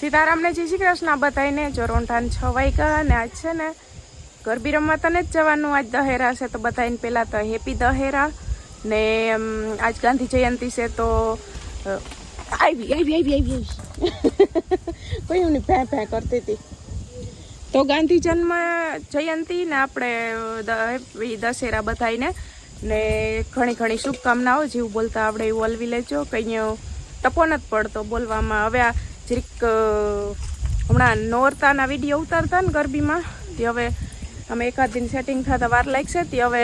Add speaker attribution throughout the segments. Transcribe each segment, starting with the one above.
Speaker 1: સીતારામને જય શ્રી કૃષ્ણ બધાને જો રોંઢાન છ વાગ્યા અને આજ છે ને ગરબી રમવા તને જ જવાનું. આજ દહેરા છે તો બધાને પહેલાં તો હેપી દહેરા ને આજ ગાંધી જયંતિ છે તો આવી આવી આવી આવી આવી. કોઈ હું ભે ભે કરતી હતી. તો ગાંધી જન્મ જયંતિ ને આપણે દશેરા બધાને ને ઘણી ઘણી શુભકામનાઓ. જેવું બોલતા આવડે એવું અલવી લેજો. કંઈ તપો નથી પડતો બોલવામાં. હવે આ જરીક હમણાં નોરતાના વીડિયો ઉતારતા ને ગરબીમાં, તે હવે અમે એકાદ દિન સેટિંગ થતા વાર લાગશે, તે હવે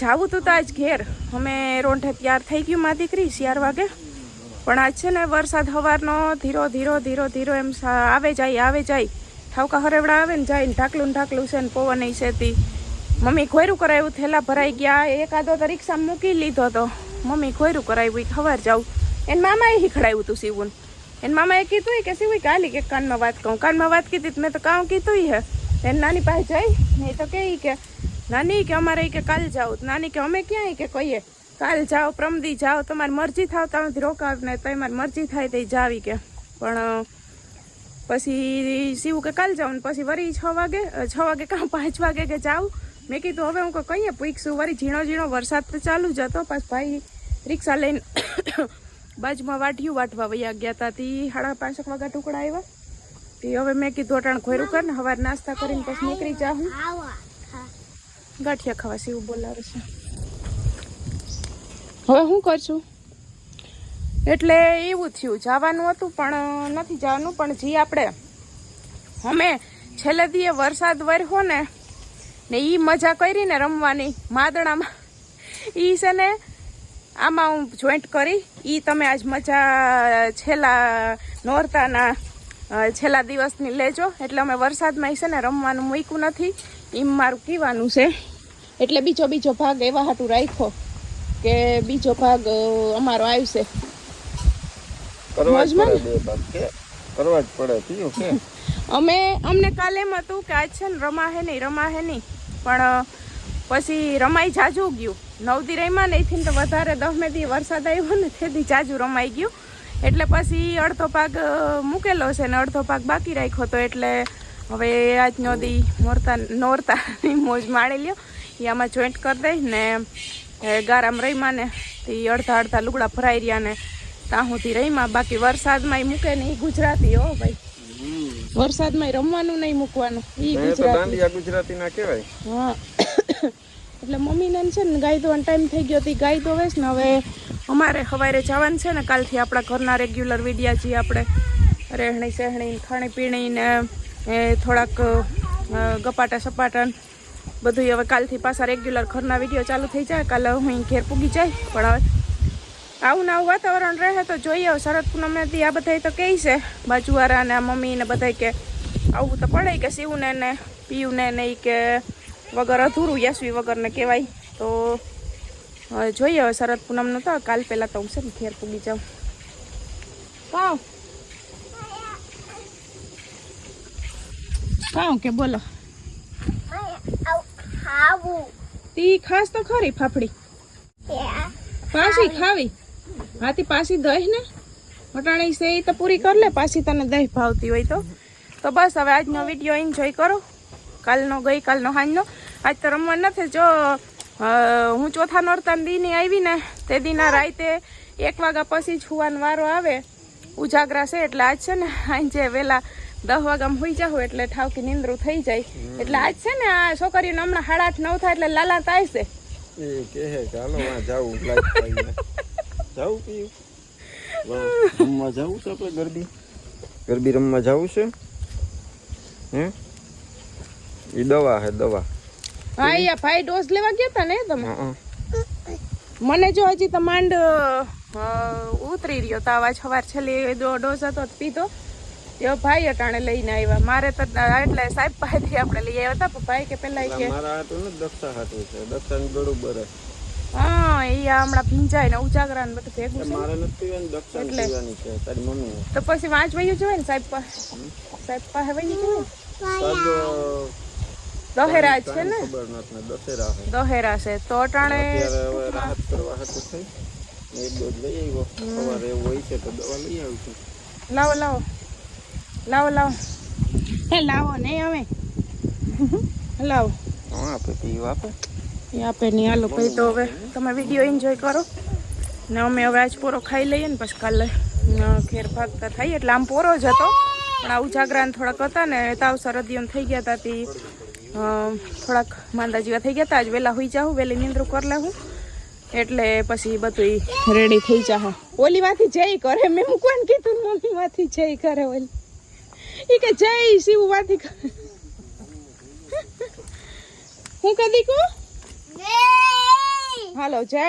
Speaker 1: જાવું તું તો આજ ઘેર. અમે રોંઠે તૈયાર થઈ ગયું મા દીકરી ચાર વાગે. પણ આજ છે ને વરસાદ હવારનો ધીરો ધીરો ધીરો ધીરો એમ આવે જાય આવે જાય. ઠાવકા હરેવડા આવે ને જાય ને ઢાકલું ઢાકલું છે ને પવન છે તી. મમ્મી ખોયરું કરાવ્યું થેલા ભરાઈ ગયા એકાદો તો રિક્ષામાં મૂકી લીધો તો. મમ્મી ખોયરું કરાવ્યું ખબર જાઉં. એને મામાએ શીખડાવ્યું હતું સીવું એને મામાએ કીધું કે સીવું કાલી કે કાનમાં વાત કહું. કાનમાં વાત કીધી મેં તો કામ કીધું હે. એને નાની પાસે જઈ નહીં તો કે કે, નાની કે અમારે કે કાલ જાઓ. નાની કે, અમે ક્યાંય કે કહીએ કાલ જાઓ, પ્રમદી જાઓ, તમારી મરજી થાવ ત્યાંથી રોકાવ, ને તમારી મરજી થાય તો જાવી કે. પણ પછી સીવું કે, કાલ જાઉં ને પછી વરી છ વાગે છ વાગે કાં પાંચ વાગે કે જાઉં. મેં કીધું, હવે હું કહું કહીએ પૂછશું. વરી ઝીણો ઝીણો વરસાદ તો ચાલુ જ હતો, પછી ભાઈ રિક્ષા લઈને બાજુમાં વાટિયું વાટવા વયા ગયા હતા તે સાડા પાંચક વાગ્યા ટુકડા આવ્યા તે હવે મેં કીધું અટાણ ખોયરું કર ને સવાર નાસ્તા કરીને પછી નીકળી જાઉં ગાંઠિયા ખાવા સીવું બોલાવે છે. હવે શું કરશું? એટલે એવું થયું, જવાનું હતું પણ નથી જવાનું, પણ જી આપણે, અમે છેલ્લે દીએ વરસાદ વર્યો ને ને એ મજા કરીને રમવાની, માદણામાં. એ છે ને આમાં હું જોઈન્ટ કરી. એ તમે આજ મજા છેલ્લા નોરતાના છેલ્લા દિવસની લેજો. એટલે અમે વરસાદમાં છે ને રમવાનું મૂક્યું નથી. એમ મારું કહેવાનું છે. એટલે બીજો બીજો ભાગ એવા હાટું રાખ્યો કે બીજો ભાગ અમારો આવશે.
Speaker 2: કરવા જ પડે
Speaker 1: અમે અમને કાલે એમ હતું કે આજ છે ને રમાહે નહીં રમાહે નહીં. પણ પછી રમાઈ જાજુ ગયું. નવદી રહીમાં ને એથી તો વધારે દહમે દી વરસાદ આવ્યો ને તેથી જાજુ રમાઈ ગયું. એટલે પછી અડધો પાક મૂકેલો છે ને અડધો પાક બાકી રાખ્યો હતો એટલે હવે આજનો દી મોરતા નોરતાની મોજ માણી લ્યો. એ આમાં જોઈન્ટ કરી દઈ ને ગારામ રહીમાં ને તે અડધા અડધા લુગડા ભરાઈ રહ્યા ને સુધી રમ્યા. બાકી વરસાદમાં મૂકે ને એ ગુજરાતી હો ભાઈ. વરસાદમાં રમવાનું નહીં મૂકવાનું.
Speaker 2: એ
Speaker 1: ગુજરાતી.
Speaker 2: ગુજરાતી ના કહેવાય.
Speaker 1: હા. એટલે મમ્મીને છે ને ગાય ધોવાનો ટાઈમ થઈ ગયો હતી ગાય ધોવેશ ને હવે અમારે સવારે જવાનું છે ને કાલથી આપણા ઘરના રેગ્યુલર વિડિયા જે આપણે. રહેણી સહેણી ખાણી પીણી ને, એ થોડાક ગપાટા સપાટા બધું હવે કાલથી પાછા રેગ્યુલર ઘરના વીડિયો ચાલુ થઈ જાય. કાલે હું ઘેર પૂગી જાય, પણ હવે આવું ને આવું વાતાવરણ રહે તો જોઈએ. શરદ પૂનમથી આ બધા તો કહે છે બાજુવાળા ને મમ્મી ને બધા કે આવું તો પડે કે શિવને ને, પીયુને ને એ કે વગર અધૂરું, યશવી વગરને કહેવાય. તો હવે જોઈએ, હવે શરદ પૂનમનું તો કાલ પહેલાં તો હું છે ને ઘેર પૂગી જાઉં. કાં કાં કે બોલો. તી ખાસ તો ખરી ફાફડી. પાછી ખાવી. હાથી પાછી દહીં ને? વટાણી છે તો પૂરી કરી લે, પાછી તને દહીં ભાવતી હોય તો. તો બસ, હવે આજનો વીડિયો એન્જોય કરો. કાલનો ગઈકાલનો હાંજનો આજ તો રમવા નથી, જો હું ચોથા નોરતાના દીની આવી ને તે દીના રાતે એક વાગ્યા પછી જ હુવાનો વારો આવે, ઉજાગરા છે એટલે આજ છે ને, આજે વહેલા દસ વાગ્યામાં હોઈ જાવ એટલે ઠાવકી નિંદ્રું થઈ જાય. એટલે આજ છે ને, આ છોકરીઓને હમણાં સાડા આઠ નવ થાય એટલે લાલા થાય છે.
Speaker 2: જાવું છે ગરબી? ગરબી રમવા જાવું છે? હે? દવા હે દવા.
Speaker 1: હા યા ભાઈ ડોઝ લેવા ગયા હતા ને તમે? મને જો હજી તો માંડ ઉતરી રહ્યો તો આવા સવાર છેલ્લી ડોઝ હતો પીધો. એ ભાઈ અટાણે લઈને આવ્યા. મારે તો એટલે સાહેબ પાસેથી આપણે લઈ આવ્યા હતા પણ ભાઈ કે પેલા કે
Speaker 2: મારા હાટું ને દક્ષા હાટું છે. દક્ષા બરોબર હે.
Speaker 1: હા એ હમણાં ભીંજાય ને ઉજાગરા ને બધું ભેગું છે.
Speaker 2: મારે નથી પીવાની દક્ષા
Speaker 1: એટલે?
Speaker 2: પીવાની છે. તારી મમ્મી
Speaker 1: તો પછી વાંચ વયું જોઈએ ને સાહેબ પાસે સાહેબ પાસે વયું જોઈએ
Speaker 2: સાહેબ
Speaker 1: દહેરા છે ને? દહેરા છે. તો અટાણે
Speaker 2: રાહત કરવા હાટું થઈ. એક ડોઝ લઈ આવ્યો. સવારે એવું હોય છે તો દવા લઈ આવું છું.
Speaker 1: લાવો લાવો. લાવો લાવો. હે લાવો નહીં હવે. લાવો.
Speaker 2: હા આપે પીવું આપે
Speaker 1: એ આપે નહીં હાલો ભાઈ તો હવે. તમે વીડિયો એન્જોય કરો. ને અમે હવે આજ પોરો ખાઈ લઈએ ને પછી કાલે ઘેર ભાગતા થઈએ એટલે આમ પોરો જ હતો. પણ આ ઉજાગરાને થોડાક હતા ને તાવ સરદીઓ થઈ ગયા હતા થોડાક માંદા જેવા થઈ ગયા હતા. આજ વહેલા હોઈ જાઉં વહેલી નિંદ્રો કરી લેવું. એટલે પછી બધું રેડી થઈ જાહ. ઓલી માંથી જય કરે મેં મૂકવાનું કીધું મમ્મી માંથી જય કરે ઓલી. એ કે જય શિવમાંથી કરે. હું કદી કહું હાલો જય!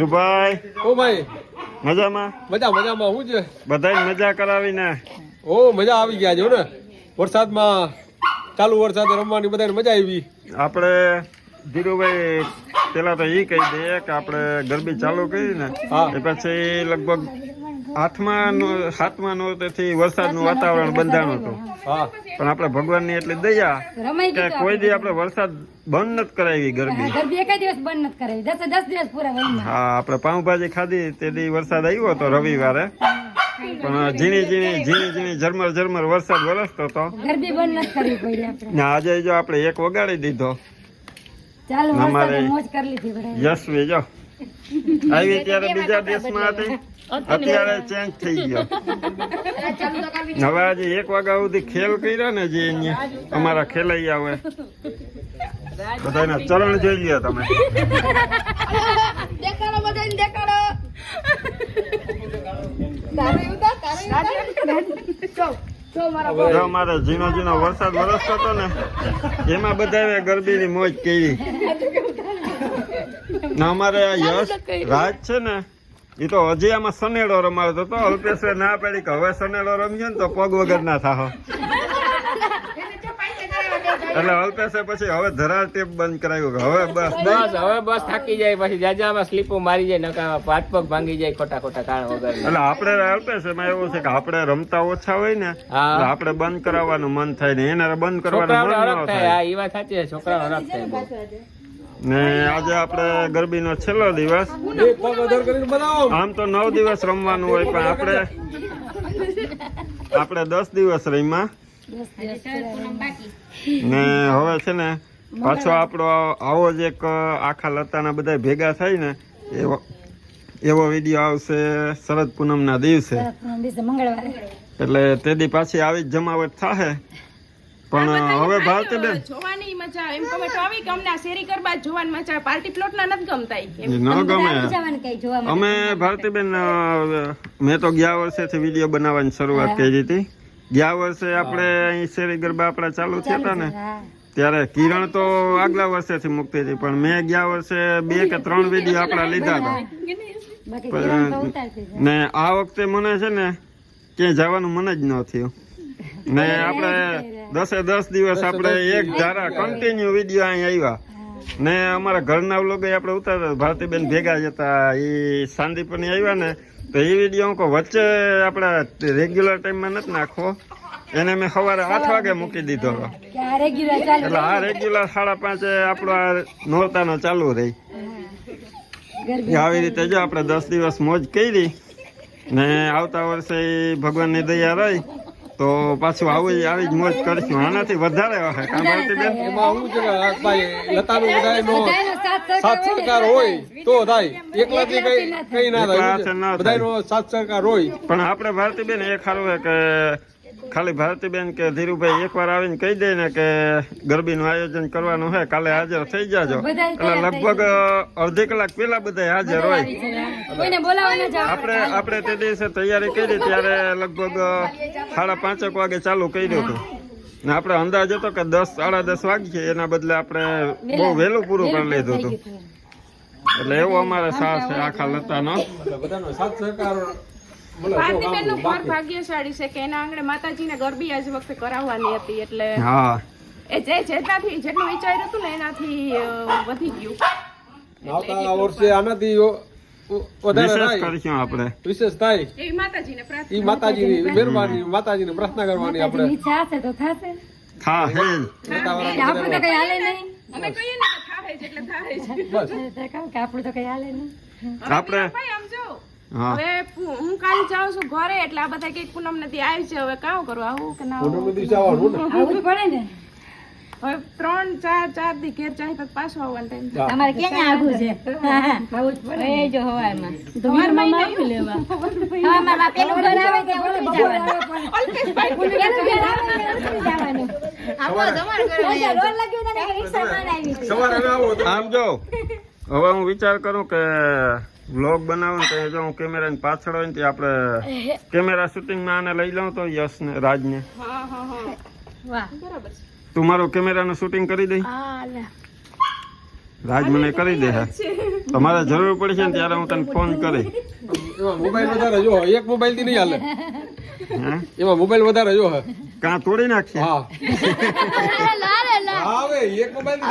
Speaker 2: ધીરુભાઈ.
Speaker 3: ઓ ભાઈ.
Speaker 2: મજામાં?
Speaker 3: મજા મજામાં. શું છે?
Speaker 2: બધાય મજા કરાવીને.
Speaker 3: ઓ મજા આવી ગયા છે હો ને. વરસાદમાં ચાલુ વરસાદ રમવાની બધાને મજા આવી.
Speaker 2: આપણે ધીરુભાઈ પેલા તો એ કહી દઈએ કે આપણે ગરબી ચાલુ કરી ને
Speaker 3: હા.
Speaker 2: એ પછી લગભગ આઠમા નો સાતમા નો તેથી વરસાદનું વાતાવરણ બંધાણું હતું. પણ આપણે ભગવાનની એટલી દયા કે કોઈ દી આપણે. વરસાદ બંધ નથી કરાવી ગરબી.
Speaker 4: ગરબી એકાદ દિવસ બંધ નથી કરાવી. દસે દસ દિવસ પૂરા
Speaker 2: હા આપણે પાઉંભાજી ખાધી તે દી વરસાદ આવ્યો હતો રવિવારે. પણ ઝીણી ઝીણી ઝીણી ઝીણી ઝરમર ઝરમર વરસાદ વરસતો હતો.
Speaker 4: ગરબી બંધ નથી કરવી પડી
Speaker 2: ને આજે જો આપણે એક વગાડી દીધો.
Speaker 4: ચાલુ
Speaker 2: અમારે-
Speaker 4: મોજ કરી લીધી.
Speaker 2: યશવી જો. આવી ત્યારે બીજા દેશમાં હતી. અત્યારે ચેન્જ થઈ ગયો. હવે આજે એક વાગ્યા સુધી ખેલ કર્યા ને જે અહીંયા અમારા ખેલાઈ આવે બધાના ચરણ જોઈ લ્યો તમે. જો અમારે ઝીણો ઝીણો વરસાદ વરસતો હતો ને એમાં બધા ગરબીની મોજ કરી. અમારે આ યશ રાજ છે ને એ તો હજી આમાં સનેડો રમાડતો તો અલ્પેશે ના પાડી કે હવે સનેડો રમીએ ને તો પગ વગર ના થાહો. એટલે અલ્પેશે પછી હવે ધરાર ટેપ બંધ કરાવ્યું કે હવે બસ.
Speaker 5: બસ હવે બસ થાકી જાય પછી જાજામાં સ્લીપો મારી જાય નકા પાટ પગ ભાંગી જાય ખોટા ખોટા કારણ વગર.
Speaker 2: એટલે આપણે અલ્પેશ એમાં એવું છે કે આપણે રમતા ઓછા હોય ને આપણે બંધ કરાવવાનું મન થાય ને એને બંધ કરવાનું મન ન
Speaker 5: થાય હા એ વાત સાચી છે છોકરા હરખ થાય.
Speaker 2: ને આજે આપણે ગરબીનો છેલ્લો દિવસ. આમ તો નવ દિવસ રમવાનું હોય પણ આપણે આપણે દસ દિવસ રમ્યા. ને હવે છે ને પાછો આપણો આવો જ એક આખા લતાના બધા ભેગા થાય ને એવો એવો વીડિયો આવશે શરદ પૂનમના દિવસે. એટલે તે દી પાછી આવી જ જમાવટ થાહે. પણ હવે ભારતીબેન
Speaker 1: જોવાની મજા એમ એમ તો આવી કે શેરી ગરબા જોવાની મજા પાર્ટી પ્લોટ ના નથી ગમતા.
Speaker 2: ન ગમે. અમે ભારતીબેન મેં તો ગયા વર્ષેથી વીડિયો બનાવવાની શરૂઆત કરી હતી. ગયા વર્ષે આપણે અહીં શેરી ગરબા આપણા ચાલુ થયા હતા ને ત્યારે કિરણ તો આગલા વર્ષેથી મૂકતી હતી પણ મેં ગયા વર્ષે બે કે ત્રણ વીડિયો આપણા લીધા હતા. ને આ વખતે મને છે ને ક્યાંય જવાનું મન જ ન થયું. ને આપણે દસે દસ દિવસ આપણે એક ધારા કન્ટિન્યુ વીડિયો અહીં આવ્યા. ને અમારા ઘરના વ્લોગે આપણે ઉતારતા ભારતીબેન ભેગા જતા એ સાંદીપની આવ્યા ને તો એ વીડિયો હું વચ્ચે આપણા રેગ્યુલર ટાઈમમાં નથી નાખવો. એને મેં સવારે આઠ વાગે મૂકી દીધો. એટલે આ રેગ્યુલર સાડા પાંચે આપણો આ નોરતાનો ચાલુ રહી. આવી રીતે જો આપણે દસ દિવસ મોજ કરી. ને આવતા વર્ષે ભગવાનની દયા રહી. તો પાછું આવું આવી જ મોજ કરીશું. આનાથી વધારે હશે કાં ભારતીબેન
Speaker 3: એમાં હું છે કે ભાઈ લતાનું બધાયનો
Speaker 4: સાથ
Speaker 3: સાથ સરકાર
Speaker 4: હોય
Speaker 3: તો થાય. એકલાથી કઈ કઈ ના થાય.
Speaker 2: ના થાય.
Speaker 3: સાથ સરકાર હોય.
Speaker 2: પણ આપણે ભારતીબેન એ ખારું છે કે ખાલી ભારતીબેન કે ધીરુભાઈ એકવાર આવીને કહી દે ને કે ગરબીનું આયોજન કરવાનું છે કાલે હાજર થઈ જાજો. એટલે લગભગ અડધી કલાક પહેલા બધા હાજર હોય. આપણે આપણે તે દિવસે તૈયારી કરી ત્યારે લગભગ સાડા પાંચેક વાગે ચાલુ કર્યું હતું. ને આપણે અંદાજ હતો કે દસ સાડા દસ વાગીએ એના બદલે આપણે બહુ વહેલું પૂરું કરી લીધું હતું. એટલે એવો અમારે સાથ છે આખા લતાનો.
Speaker 3: બધાનો સાથ સરકાર
Speaker 1: ઘર ભાગ્યશાળી છે કે એના આંગણે માતાજીને ગરબી આજ વખતે કરાવવાની હતી એટલે
Speaker 2: હા.
Speaker 1: એ જે જેટલાથી જેટલું વિચાર્યું હતું ને એનાથી વધી ગયું.
Speaker 3: આવતા વર્ષે આનાથી
Speaker 2: વિશેષ
Speaker 3: થાય.
Speaker 1: માતાજીને
Speaker 3: મહેરબાની માતાજીને પ્રાર્થના. કરવાની આપણે.
Speaker 4: તો થશે
Speaker 2: હા. હે.
Speaker 4: તો કઈ હાલે નહીં.
Speaker 1: અમે કહીએ ને કે થાય એટલે થાય જ.
Speaker 3: બસ.
Speaker 4: તો કહું કે આપણું તો કઈ હાલે નહીં.
Speaker 2: આપણે
Speaker 1: આમ જો.
Speaker 2: હા
Speaker 1: હવે હું કાલે જાઉં છું ઘરે એટલે આ બધા કંઈક પૂનમ નથી. આવી છે. હવે કામ કરું? આવું કે ના
Speaker 3: પૂનમ નથી આવવાનું
Speaker 4: આવું પડે ને.
Speaker 1: હવે ત્રણ ચાર ચાર દી ઘેર જાય તો પાછો આવવાનો ટાઈમ.
Speaker 4: તમારે ક્યાં આવું છે? આવું જ પડે એ જો હવારમાં. તો વીરમાં આપી લેવા. હવારમાં પેલું ઘર આવે ત્યાં ઓલું જવાનું? પેલું ઘર આવે ત્યાં ઓલું જવાનું? લાગ્યું ને રિક્ષા માં આવી
Speaker 2: આમ જો હવે હું વિચાર કરું કે વ્લોગ બનાવું તો જો હું કેમેરાની પાછળ હોય ને તે આપણે કેમેરા શૂટિંગમાં આને લઈ લઉં તો યશ ને રાજ ને
Speaker 1: હા હા હા.
Speaker 4: વાહ.
Speaker 2: તું મારું કેમેરાનું શૂટિંગ કરી દઈ રાજ મને કરી દે હા. તમારે જરૂર પડશે ને ત્યારે હું તને ફોન કરી
Speaker 3: મોબાઈલ વધારે જો એક મોબાઈલથી નહીં હાલે. એમાં મોબાઈલ વધારે જો
Speaker 2: કાં તોડી નાખશે?
Speaker 3: હા. આવે એક મોબાઈલ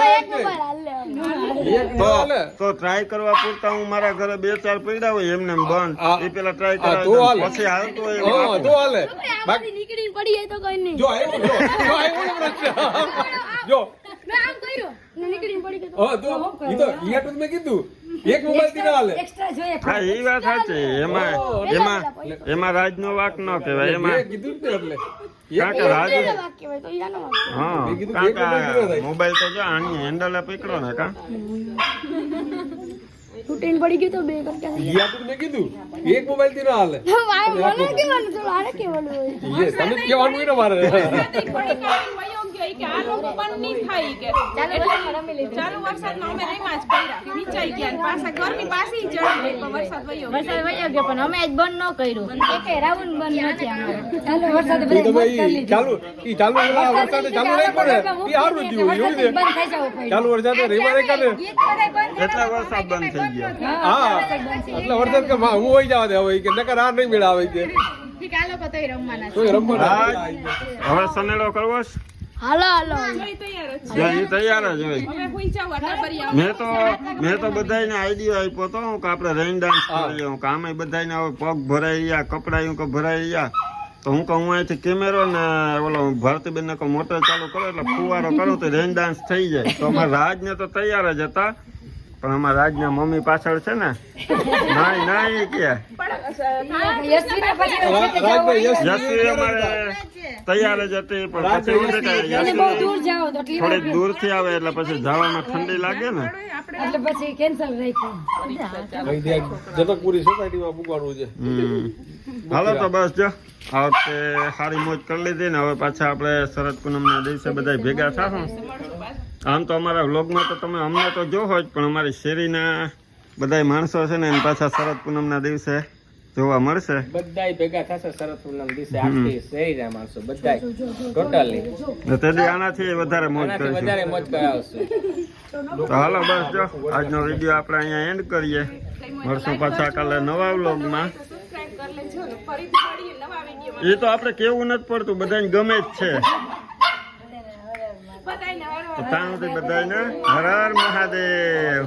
Speaker 2: તો ટ્રાય કરવા પૂરતા હું મારા ઘરે બે ચાર પડ્યા હોય એમને. બંધ. એ પેલા ટ્રાય કરાવે. પછી હાલતું હોય
Speaker 3: હા તો હાલે. બાકી
Speaker 4: નીકળીને પડી જાય તો કઈ નહીં
Speaker 3: જો આવ્યો જો. જો આવ્યો પ્રશ્ન જો.
Speaker 4: મેં આમ કર્યું. ને નીકળીને પડી ગયો
Speaker 3: હા તો ઈ તો ઈ હાટું જ મેં કીધું. એક મોબાઈલ હાલે?
Speaker 2: હા એ વાત સાચી. એમાં એમાં એમાં રાજનો વાક ન કહેવાય એમાં
Speaker 3: કીધું જ ને એટલે.
Speaker 2: કારણ કે રાજ
Speaker 4: વાક્ય હોય તો
Speaker 2: તો જો આની હેન્ડલ પકડો ને કા?
Speaker 4: તૂટીને પડી ગયું તો બે કરતા
Speaker 3: ઈ મેં કીધું. એક મોબાઈલથી ના હાલે
Speaker 4: મને કેવાનું થોડું આને કેવાનું
Speaker 3: તમે જ હોય ને મારે.
Speaker 1: ગયો કે આ લોકો પણ નહીં થાય કે. ચાલુ વરસાદમાં અમે રેમાં જ પડ્યા વિચાઈ ગયા ને પાછા ગરમી પાછી ચડી ગઈ વરસાદ વયો
Speaker 4: વરસાદ વયો ગયો પણ અમે જ બંધ ન કર્યું. એક રાઉન્ડ બંધ નથી અમારો. ચાલુ વરસાદ
Speaker 3: ચાલુ ઈ ચાલુ વરસાદ ચાલુ નહીં પડે. ઈ હારું જ એવું
Speaker 4: બંધ થઈ જવું
Speaker 3: ચાલુ વરસાદ રેવા રે કાને
Speaker 4: ગીત
Speaker 2: એટલા વરસાદ બંધ થઈ ગયા.
Speaker 3: હા. એટલે વરસાદ કે માં હું હોય જવા દે હવે કે નકર આ નહીં મેળાવે કે.
Speaker 4: ઠીક આ લોકો તોય રમવાના
Speaker 3: તોય રમવાના
Speaker 2: રાજ હવે સનેડો કરવો છે?
Speaker 4: હાલો હાલો.
Speaker 1: તોય તૈયાર જ
Speaker 2: હોય. મેં તો મેં તો બધાને આઈડિયો આપ્યો તો હું કે આપણે રેઇન ડાન્સ કરીએ હું કામે બધાને હવે પગ ભરાઈ ગયા કપડા કે ભરાઈ ગયા. તો હું કહું હું અહીંથી કેમેરો ને ઓલો ભારતીબેન કહું મોટર ચાલુ કરો એટલે ફુવારો કરું તો રેઇન ડાન્સ થઈ જાય. તો અમારા રાજને તો તૈયાર જ હતા. પણ અમારા રાજના મમ્મી પાછળ છે ને નાઈ નાઈ કે. યશવી અમારે તૈયાર જ હતી પણ પછી એવું છે કે
Speaker 4: દૂરથી
Speaker 2: થોડીક દૂરથી આવે એટલે પછી જવામાં ઠંડી લાગે ને.
Speaker 4: એટલે પછી કેન્સલ રાખ્યું
Speaker 3: જનકપુરી સોસાયટીમાં પૂગવાનું છે.
Speaker 2: હમ. હાલો તો બસ જો આ વખતે સારી મોજ કરી લીધી ને હવે પાછા આપણે શરદ પૂનમના દિવસે બધા ભેગા થાશું આમ તો અમારા વ્લોગમાં તો તમે અમને તો જોવો જ પણ અમારી શેરીના બધા માણસો છે ને એને પાછા શરદ પૂનમના દિવસે જોવા મળશે.
Speaker 5: બધાય ભેગા થશે શરદ પૂનમ દિવસે. આખી શહેરીના માણસો બધાય. ટોટલી.
Speaker 2: તેથી આનાથી વધારે મોજ કરીશું.
Speaker 5: વધારે મોજ કરાવશું.
Speaker 2: તો હાલો બસ જો આજનો વીડિયો આપણે અહીંયા એન્ડ કરીએ. મળશું પાછા કાલે નવા વ્લોગમાં.
Speaker 1: સબસ્ક્રાઇબ કરી લેજો ને ફરીથી મળીએ નવા વિડીયોમાં.
Speaker 2: એ તો આપણે કેવું નથી પડતું બધાને ગમે જ છે. ત્યાં બધાને હર હર મહાદેવ.